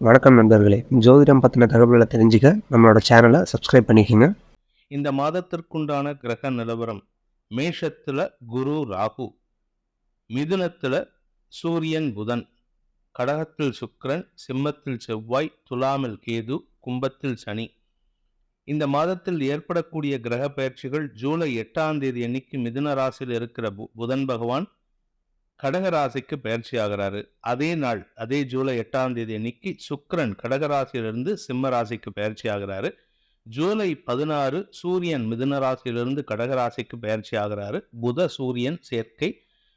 வணக்கம் நண்பர்களே. ஜோதிடம் பற்றின தகவல்களை தெரிஞ்சுக்க நம்மளோட சேனலை சப்ஸ்கிரைப் பண்ணிக்கோங்க. இந்த மாதத்திற்குண்டான கிரக நிலவரம் மேஷத்தில் குரு ராகு மிதுனத்தில் சூரியன் புதன் கடகத்தில் சுக்கரன் சிம்மத்தில் செவ்வாய் துலாமில் கேது கும்பத்தில் சனி. இந்த மாதத்தில் ஏற்படக்கூடிய கிரக பயிற்சிகள் ஜூலை எட்டாம் தேதி அன்னைக்கு மிதுன ராசியில் இருக்கிற பு- புதன் பகவான் கடகராசிக்கு பயிற்சி ஆகிறாரு. அதே நாள் அதே ஜூலை எட்டாம் தேதி அன்னைக்கு சுக்கிரன் கடகராசியிலிருந்து சிம்ம ராசிக்கு பயிற்சி ஆகிறாரு. ஜூலை பதினாறு சூரியன் மிதுன ராசியிலிருந்து கடகராசிக்கு பயிற்சி ஆகிறாரு. புத சூரியன் சேர்க்கை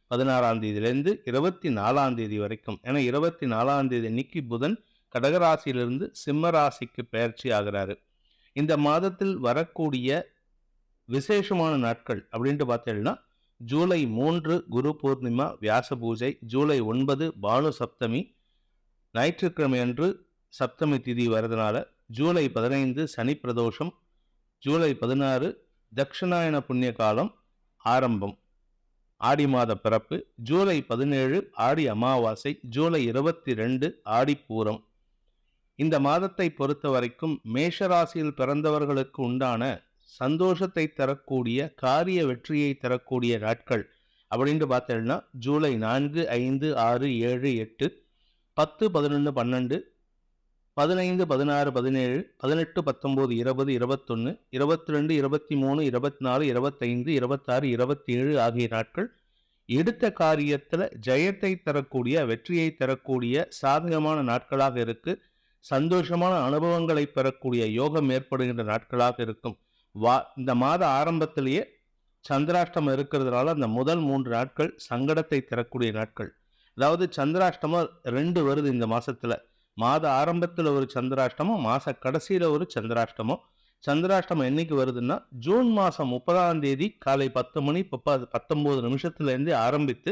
பதினாறாம் தேதியிலிருந்து இருபத்தி நாலாம் தேதி வரைக்கும். ஏன்னா இருபத்தி நாலாம் தேதி அன்னைக்கு புதன் கடகராசியிலிருந்து சிம்ம ராசிக்கு பயிற்சி ஆகிறாரு. இந்த மாதத்தில் வரக்கூடிய விசேஷமான நாட்கள் அப்படின்ட்டு பார்த்தீங்கன்னா ஜூலை மூன்று குரு பூர்ணிமா வியாச பூஜை ஜூலை ஒன்பது பானு சப்தமி ஞாயிற்றுக்கிழமை அன்று சப்தமி திதி வரதுனால ஜூலை பதினைந்து சனி பிரதோஷம் ஜூலை பதினாறு தட்சிணாயன புண்ணிய காலம் ஆரம்பம் ஆடி மாத பிறப்பு ஜூலை பதினேழு ஆடி அமாவாசை ஜூலை இருபத்தி ரெண்டு ஆடிப்பூரம் இந்த மாதத்தை பொறுத்த வரைக்கும் மேஷராசியில் பிறந்தவர்களுக்கு உண்டான சந்தோஷத்தை தரக்கூடிய காரிய வெற்றியை தரக்கூடிய நாட்கள் அப்படின்ட்டு பார்த்தீங்கன்னா ஜூலை நான்கு ஐந்து ஆறு ஏழு எட்டு பத்து பதினொன்று பன்னெண்டு பதினைந்து பதினாறு பதினேழு பதினெட்டு பத்தொம்போது இருபது இருபத்தொன்று இருபத்தி ரெண்டு இருபத்தி மூணு இருபத்தி நாலு இருபத்தைந்து இருபத்தாறு இருபத்தி ஏழு ஆகிய நாட்கள் எடுத்த காரியத்தில் ஜெயத்தை தரக்கூடிய வெற்றியை தரக்கூடிய சாதகமான நாட்களாக இருக்குது சந்தோஷமான அனுபவங்களை பெறக்கூடிய யோகம் ஏற்படுகின்ற நாட்களாக இருக்கும். வா இந்த மாத ஆரம்பத்திலேயே சந்திராஷ்டமம் இருக்கிறதுனால அந்த முதல் மூன்று நாட்கள் சங்கடத்தை தரக்கூடிய நாட்கள். அதாவது சந்திராஷ்டமம் ரெண்டு வருது இந்த மாதத்தில் மாத ஆரம்பத்தில் ஒரு சந்திராஷ்டமம் மாத கடைசியில் ஒரு சந்திராஷ்டமம். சந்திராஷ்டமம் என்னைக்கு வருதுன்னா ஜூன் மாதம் முப்பதாம் தேதி காலை பத்து மணி முப்பது பத்தொம்போது நிமிஷத்துலேருந்து ஆரம்பித்து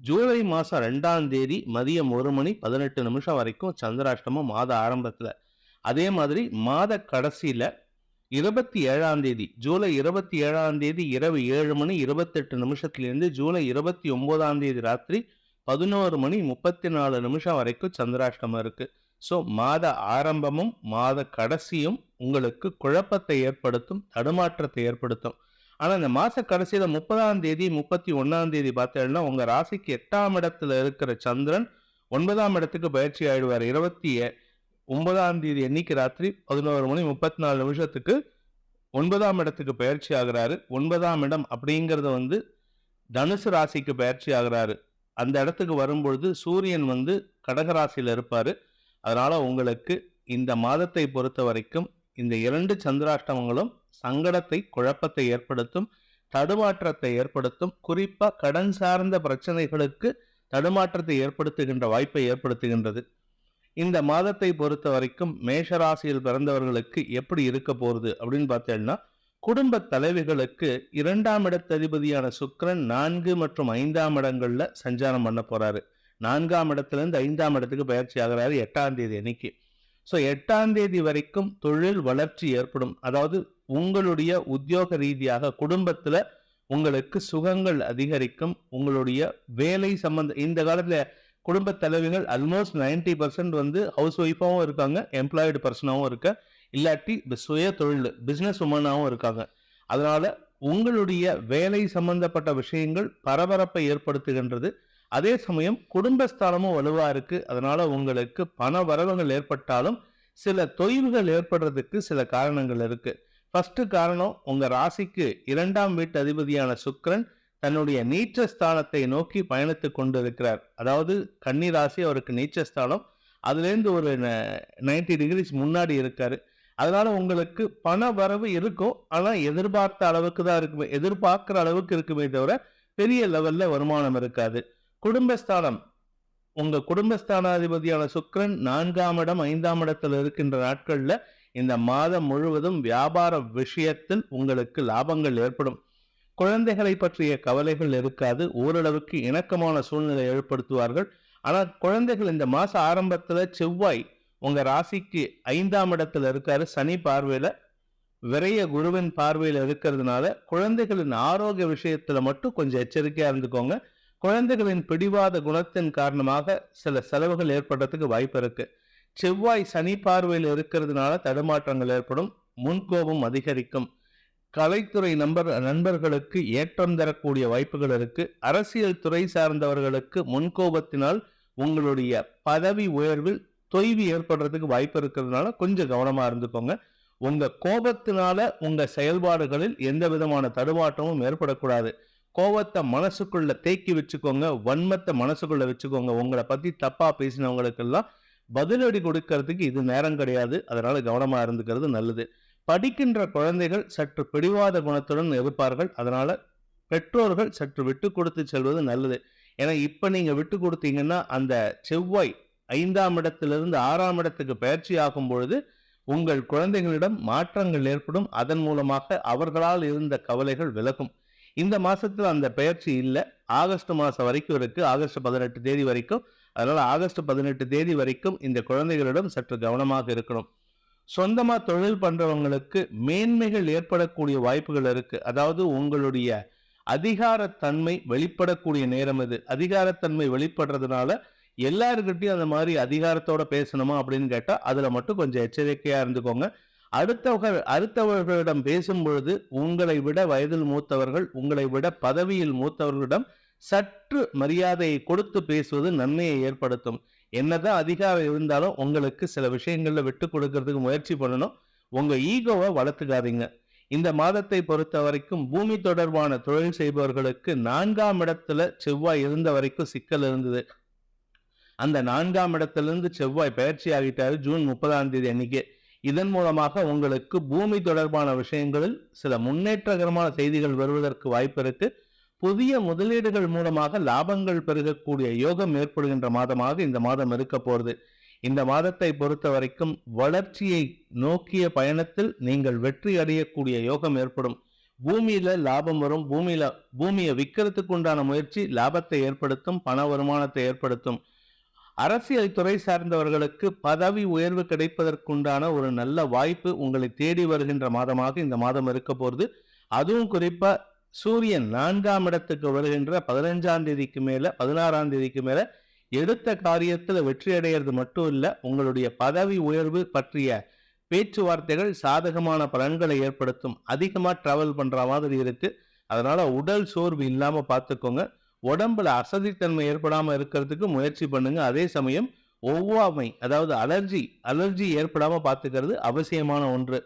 ஜூலை மாதம் ரெண்டாம் தேதி மதியம் ஒரு மணி பதினெட்டு நிமிஷம் வரைக்கும் சந்திராஷ்டமம் மாத ஆரம்பத்தில். அதே மாதிரி மாத கடைசியில் இருபத்தி ஏழாம் தேதி ஜூலை இருபத்தி ஏழாம் தேதி இரவு ஏழு மணி இருபத்தெட்டு நிமிஷத்துலேருந்து ஜூலை இருபத்தி ஒன்பதாம் தேதி ராத்திரி பதினோரு மணி முப்பத்தி நாலு நிமிஷம் வரைக்கும் சந்திராஷ்டமம் இருக்கு. ஸோ மாத ஆரம்பமும் மாத கடைசியும் உங்களுக்கு குழப்பத்தை ஏற்படுத்தும் தடுமாற்றத்தை ஏற்படுத்தும். ஆனால் இந்த மாத கடைசியில் முப்பதாம் தேதி முப்பத்தி ஒன்றாம் தேதி பார்த்தீங்கன்னா உங்கள் ராசிக்கு எட்டாம் இடத்துல இருக்கிற சந்திரன் ஒன்பதாம் இடத்துக்கு பயிற்சி ஆயிடுவார். இருபத்தி ஒன்பதாம் தேதி என்னைக்கு ராத்திரி பதினோரு மணி முப்பத்தி நாலு நிமிஷத்துக்கு ஒன்பதாம் இடத்துக்கு பயிற்சி ஆகிறாரு. ஒன்பதாம் இடம் அப்படிங்கிறது வந்து தனுசு ராசிக்கு பயிற்சி ஆகுறாரு. அந்த இடத்துக்கு வரும்பொழுது சூரியன் வந்து கடகராசியில் இருப்பார். அதனால் உங்களுக்கு இந்த மாதத்தை பொறுத்த வரைக்கும் இந்த இரண்டு சந்திராஷ்டமங்களும் சங்கடத்தை குழப்பத்தை ஏற்படுத்தும் தடுமாற்றத்தை ஏற்படுத்தும் குறிப்பாக கடன் சார்ந்த பிரச்சனைகளுக்கு தடுமாற்றத்தை ஏற்படுத்துகின்ற வாய்ப்பை ஏற்படுத்துகின்றது. இந்த மாதத்தை பொறுத்த வரைக்கும் மேஷராசியில் பிறந்தவர்களுக்கு எப்படி இருக்க போகுது அப்படின்னு பார்த்தேன்னா குடும்ப தலைவிகளுக்கு இரண்டாம் இடத்ததிபதியான சுக்ரன் நான்கு மற்றும் ஐந்தாம் இடங்கள்ல சஞ்சாரம் பண்ண போறாரு. நான்காம் இடத்துல இருந்து ஐந்தாம் இடத்துக்கு பயிற்சி ஆகிறாரு எட்டாம் தேதி அன்னைக்கு. ஸோ எட்டாம் தேதி வரைக்கும் தொழில் வளர்ச்சி ஏற்படும். அதாவது உங்களுடைய உத்தியோக ரீதியாக குடும்பத்தில் உங்களுக்கு சுகங்கள் அதிகரிக்கும். உங்களுடைய வேலை சம்பந்த இந்த காலத்தில் குடும்ப தலைவிகள் ஆல்மோஸ்ட் 90% பர்சன்ட் வந்து ஹவுஸ் ஒய்ஃபாகவும் இருக்காங்க எம்ப்ளாய்டு பர்சனாகவும் இருக்க. இல்லாட்டி சுய தொழில் பிஸ்னஸ் உமனாகவும் இருக்காங்க. அதனால் உங்களுடைய வேலை சம்பந்தப்பட்ட விஷயங்கள் பரபரப்பை ஏற்படுத்துகின்றது. அதே சமயம் குடும்பஸ்தானமும் வலுவாக இருக்குது அதனால் உங்களுக்கு பண வரவுகள் ஏற்பட்டாலும் சில தொய்வுகள் ஏற்படுறதுக்கு சில காரணங்கள் இருக்குது ஃபஸ்ட்டு காரணம் உங்கள் ராசிக்கு இரண்டாம் வீட்டு அதிபதியான சுக்கிரன் தன்னுடைய நீச்ச ஸ்தானத்தை நோக்கி பயணித்து கொண்டிருக்கிறார். அதாவது கன்னி ராசி அவருக்கு நீச்ச ஸ்தானம் அதுலேருந்து ஒரு நைன்டி டிகிரிஸ் முன்னாடி இருக்காரு. அதனால உங்களுக்கு பண வரவு இருக்கும். ஆனால் எதிர்பார்த்த அளவுக்கு தான் இருக்குமே எதிர்பார்க்குற அளவுக்கு இருக்குமே தவிர பெரிய லெவல்ல வருமானம் இருக்காது. குடும்பஸ்தானம். உங்க குடும்பஸ்தானாதிபதியான சுக்ரன் நான்காம் இடம் ஐந்தாம் இடத்துல இருக்கின்ற நாட்கள்ல இந்த மாதம் முழுவதும் வியாபார விஷயத்தில் உங்களுக்கு லாபங்கள் ஏற்படும். குழந்தைகளை பற்றிய கவலைகள் இருக்காது. ஓரளவுக்கு இணக்கமான சூழ்நிலை ஏற்படுத்துவார்கள். ஆனால் குழந்தைகள் இந்த மாதம் ஆரம்பத்தில் செவ்வாய் உங்கள் ராசிக்கு ஐந்தாம் இடத்துல இருக்காரு. சனி பார்வையில் விரைய குருவின் பார்வையில் இருக்கிறதுனால குழந்தைகளின் ஆரோக்கிய விஷயத்தில் மட்டும் கொஞ்சம் எச்சரிக்கையாக இருந்துக்கோங்க. குழந்தைகளின் பிடிவாத குணத்தின் காரணமாக சில செலவுகள் ஏற்படுறதுக்கு வாய்ப்பு இருக்கு. செவ்வாய் சனி பார்வையில் இருக்கிறதுனால தடுமாற்றங்கள் ஏற்படும். முன்கோபம் அதிகரிக்கும். கலைத்துறை நண்பர் நண்பர்களுக்கு ஏற்றம் தரக்கூடிய வாய்ப்புகள் இருக்கு. அரசியல் துறை சார்ந்தவர்களுக்கு முன்கோபத்தினால் உங்களுடைய பதவி உயர்வில் தொய்வு ஏற்படுறதுக்கு வாய்ப்பு இருக்கிறதுனால கொஞ்சம் கவனமா இருந்துக்கோங்க. உங்க கோபத்தினால உங்க செயல்பாடுகளில் எந்த விதமான தடுமாற்றமும் ஏற்படக்கூடாது. கோபத்தை மனசுக்குள்ள தேக்கி வச்சுக்கோங்க. வன்மத்தை மனசுக்குள்ள வச்சுக்கோங்க. உங்களை பத்தி தப்பா பேசினவங்களுக்கெல்லாம் பதிலடி கொடுக்கறதுக்கு இது நேரம் கிடையாது. அதனால கவனமா இருந்துக்கிறது நல்லது. படிக்கின்ற குழந்தைகள் சற்று பிடிவாத குணத்துடன் இருப்பார்கள். அதனால பெற்றோர்கள் சற்று விட்டு கொடுத்து செல்வது நல்லது. ஏன்னா இப்போ நீங்கள் விட்டு கொடுத்தீங்கன்னா அந்த செவ்வாய் ஐந்தாம் இடத்திலிருந்து ஆறாம் இடத்துக்கு பயிற்சி ஆகும் பொழுது உங்கள் குழந்தைகளிடம் மாற்றங்கள் ஏற்படும். அதன் மூலமாக அவர்களால் இருந்த கவலைகள் விலகும். இந்த மாதத்தில் அந்த பயிற்சி இல்லை. ஆகஸ்ட் மாதம் வரைக்கும் இருக்குது ஆகஸ்ட் பதினெட்டு தேதி வரைக்கும். அதனால் ஆகஸ்ட் பதினெட்டு தேதி வரைக்கும் இந்த குழந்தைகளிடம் சற்று கவனமாக இருக்கணும். சொந்தமாக தொழில் பண்ணுறவங்களுக்கு மேன்மைகள் ஏற்படக்கூடிய வாய்ப்புகள் இருக்குது அதாவது உங்களுடைய அதிகாரத்தன்மை வெளிப்படக்கூடிய நேரம் இது. அதிகாரத்தன்மை வெளிப்படுறதுனால எல்லாருக்கிட்டையும் அந்த மாதிரி அதிகாரத்தோட பேசணுமா அப்படின்னு கேட்டால் அதில் மட்டும் கொஞ்சம் எச்சரிக்கையாக இருந்துக்கோங்க. அடுத்தவர்கள் அடுத்தவர்களிடம் பேசும் பொழுது உங்களை விட வயதில் மூத்தவர்கள் உங்களை விட பதவியில் மூத்தவர்களிடம் சற்று மரியாதையை கொடுத்து பேசுவது நன்மையை ஏற்படுத்தும். என்னதான் அதிகாரம் இருந்தாலும் உங்களுக்கு சில விஷயங்களில் விட்டு கொடுக்கறதுக்கு முயற்சி பண்ணணும். உங்க ஈகோவை வளர்த்துக்காதீங்க. இந்த மாதத்தை பொறுத்த வரைக்கும் பூமி தொடர்பான தொழில் செய்பவர்களுக்கு நான்காம் இடத்துல செவ்வாய் இருந்த வரைக்கும் சிக்கல் இருந்தது. அந்த நான்காம் இடத்திலிருந்து செவ்வாய் பயிற்சி ஆகிட்டாரு ஜூன் முப்பதாம் தேதி அன்னைக்கு. இதன் மூலமாக உங்களுக்கு பூமி தொடர்பான விஷயங்களில் சில முன்னேற்றகரமான செய்திகள் வருவதற்கு வாய்ப்பு இருக்குது புதிய முதலீடுகள் மூலமாக லாபங்கள் பெருகக்கூடிய யோகம் ஏற்படுகின்ற மாதமாக இந்த மாதம் இருக்க போகிறது இந்த மாதத்தை பொறுத்த வரைக்கும் வளர்ச்சியை நோக்கிய பயணத்தில் நீங்கள் வெற்றி அடையக்கூடிய யோகம் ஏற்படும். பூமியில லாபம் வரும். பூமியில பூமியை விற்கிறதுக்கு உண்டான முயற்சி லாபத்தை ஏற்படுத்தும் பண வருமானத்தை ஏற்படுத்தும். அரசியல் துறை சார்ந்தவர்களுக்கு பதவி உயர்வு கிடைப்பதற்குண்டான ஒரு நல்ல வாய்ப்பு உங்களை தேடி வருகின்ற மாதமாக இந்த மாதம் இருக்க போகிறது அதுவும் குறிப்பாக சூரியன் நான்காம் இடத்துக்கு வருகின்ற பதினஞ்சாம் தேதிக்கு மேல பதினாறாம் தேதிக்கு மேல எடுத்த காரியத்தில் வெற்றி அடைகிறது மட்டும் இல்ல உங்களுடைய பதவி உயர்வு பற்றிய பேச்சுவார்த்தைகள் சாதகமான பலன்களை ஏற்படுத்தும். அதிகமாக ட்ராவல் பண்ணுற மாதிரி இருக்கு. அதனால உடல் சோர்வு இல்லாமல் பார்த்துக்கோங்க உடம்புல அசதித்தன்மை ஏற்படாமல் இருக்கிறதுக்கு முயற்சி பண்ணுங்க. அதே சமயம் ஒவ்வாமை அதாவது அலர்ஜி அலர்ஜி ஏற்படாமல் பார்த்துக்கிறது அவசியமான ஒன்று.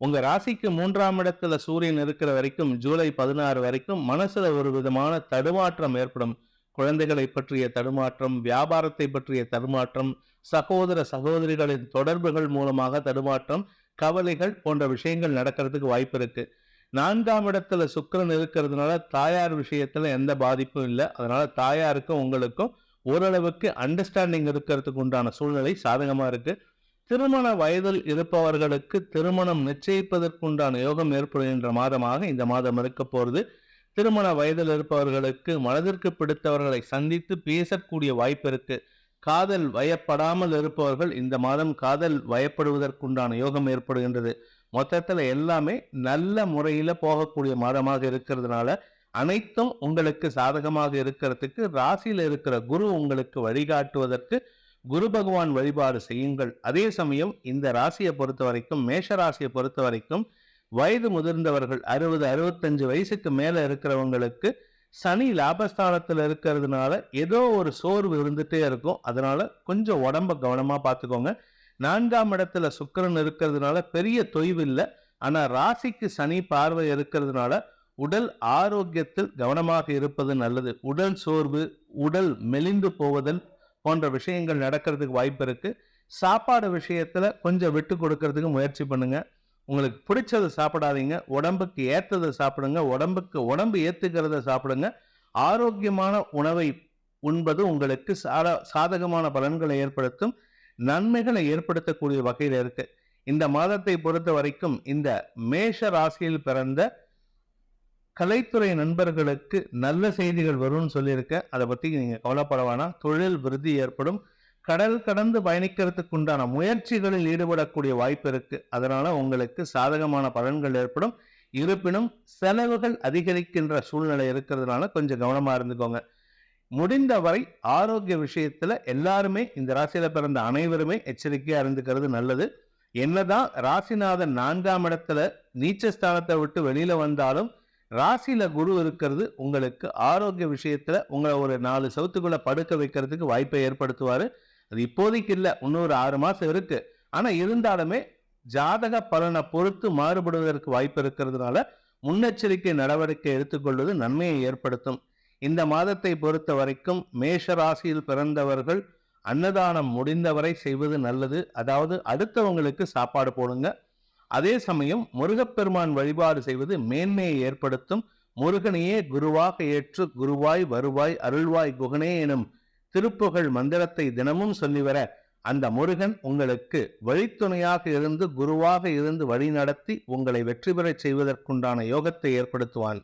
உங்க ராசிக்கு மூன்றாம் இடத்துல சூரியன் இருக்கிற வரைக்கும் ஜூலை பதினாறு வரைக்கும் மனசுல ஒரு விதமான தடுமாற்றம் ஏற்படும். குழந்தைகளை பற்றிய தடுமாற்றம் வியாபாரத்தை பற்றிய தடுமாற்றம் சகோதர சகோதரிகளின் தொடர்புகள் மூலமாக தடுமாற்றம் கவலைகள் போன்ற விஷயங்கள் நடக்கிறதுக்கு வாய்ப்பு இருக்கு. நான்காம் இடத்துல சுக்கரன் இருக்கிறதுனால தாயார் விஷயத்துல எந்த பாதிப்பும் இல்லை. அதனால தாயாருக்கும் உங்களுக்கும் ஓரளவுக்கு அண்டர்ஸ்டாண்டிங் இருக்கிறதுக்கு உண்டான சூழ்நிலை சாதகமா இருக்கு. திருமண வயதில் இருப்பவர்களுக்கு திருமணம் நிச்சயிப்பதற்குண்டான யோகம் ஏற்படுகின்ற மாதமாக இந்த மாதம் இருக்க போகிறது. திருமண வயதில் இருப்பவர்களுக்கு மனதிற்கு பிடித்தவர்களை சந்தித்து பேசக்கூடிய வாய்ப்பு இருக்கு. காதல் வயப்படாமல் இருப்பவர்கள் இந்த மாதம் காதல் வயப்படுவதற்குண்டான யோகம் ஏற்படுகின்றது. மொத்தத்தில் எல்லாமே நல்ல முறையில் போகக்கூடிய மாதமாக இருக்கிறதுனால அனைத்தும் உங்களுக்கு சாதகமாக இருக்கிறதுக்கு ராசியில் இருக்கிற குரு உங்களுக்கு வழிகாட்டுவதற்கு குரு பகவான் வழிபாடு செய்யுங்கள். அதே சமயம் இந்த ராசியை பொறுத்த வரைக்கும் மேஷ ராசியை பொறுத்த வரைக்கும் வயது முதிர்ந்தவர்கள் அறுபது அறுபத்தஞ்சு வயசுக்கு மேலே இருக்கிறவங்களுக்கு சனி லாபஸ்தானத்தில் இருக்கிறதுனால ஏதோ ஒரு சோர்வு இருந்துகிட்டே இருக்கும். அதனால கொஞ்சம் உடம்ப கவனமாக பார்த்துக்கோங்க நான்காம் இடத்துல சுக்கிரன் இருக்கிறதுனால பெரிய தொய்வு இல்லை. ஆனால் ராசிக்கு சனி பார்வை இருக்கிறதுனால உடல் ஆரோக்கியத்தில் கவனமாக இருப்பது நல்லது. உடல் சோர்வு உடல் மெலிந்து போவதல் போன்ற விஷயங்கள் நடக்கிறதுக்கு வாய்ப்பு இருக்குது சாப்பாடு விஷயத்தில் கொஞ்சம் விட்டு கொடுக்கறதுக்கு முயற்சி பண்ணுங்கள் உங்களுக்கு பிடிச்சதை சாப்பிடாதீங்க. உடம்புக்கு ஏற்றதை சாப்பிடுங்க. உடம்புக்கு உடம்பு ஏற்றுக்கிறத சாப்பிடுங்க. ஆரோக்கியமான உணவை உண்பது உங்களுக்கு சாத சாதகமான பலன்களை ஏற்படுத்தும் நன்மைகளை ஏற்படுத்தக்கூடிய வகையில் இருக்குது இந்த மாதத்தை பொறுத்த வரைக்கும் இந்த மேஷ ராசியில் பிறந்த கலைத்துறை நண்பர்களுக்கு நல்ல செய்திகள் வரும்னு சொல்லியிருக்கேன் அதை பற்றி நீங்கள் கவலைப்பட வேணாம். தொழில் விருத்தி ஏற்படும். கடல் கடந்து பயணிக்கிறதுக்கு உண்டான முயற்சிகளில் ஈடுபடக்கூடிய வாய்ப்பு இருக்குது அதனால் உங்களுக்கு சாதகமான பலன்கள் ஏற்படும். இருப்பினும் செலவுகள் அதிகரிக்கின்ற சூழ்நிலை இருக்கிறதுனால கொஞ்சம் கவனமாக இருந்துக்கோங்க. முடிந்தவரை ஆரோக்கிய விஷயத்தில் எல்லாருமே இந்த ராசியில் பிறந்த அனைவருமே எச்சரிக்கையாக இருந்துக்கிறது நல்லது. என்னதான் ராசிநாதன் நான்காம் இடத்துல நீச்சஸ்தானத்தை விட்டு வெளியில் வந்தாலும் ராசியில் குரு இருக்கிறது உங்களுக்கு ஆரோக்கிய விஷயத்தில் உங்களை ஒரு நாலு சவுத்துக்குள்ளே படுக்க வைக்கிறதுக்கு வாய்ப்பை ஏற்படுத்துவார். அது இப்போதைக்கு இல்லை இன்னொரு ஆறு மாதம் இருக்குது ஆனால் இருந்தாலுமே ஜாதக பலனை பொறுத்து மாறுபடுவதற்கு வாய்ப்பு இருக்கிறதுனால முன்னெச்சரிக்கை நடவடிக்கை எடுத்துக்கொள்வது நன்மையை ஏற்படுத்தும். இந்த மாதத்தை பொறுத்த வரைக்கும் மேஷ ராசியில் பிறந்தவர்கள் அன்னதானம் முடிந்தவரை செய்வது நல்லது. அதாவது அடுத்தவங்களுக்கு சாப்பாடு போடுங்க. அதே சமயம் முருகப்பெருமான் வழிபாடு செய்வது மேன்மையை ஏற்படுத்தும். முருகனையே குருவாக ஏற்று குருவாய் வருவாய் அருள்வாய் குகனே எனும் திருப்புகழ் மந்திரத்தை தினமும் சொல்லி வர அந்த முருகன் உங்களுக்கு வழித்துணையாக இருந்து குருவாக இருந்து வழி நடத்தி உங்களை வெற்றி பெறச் செய்வதற்குண்டான யோகத்தை ஏற்படுத்துவான்.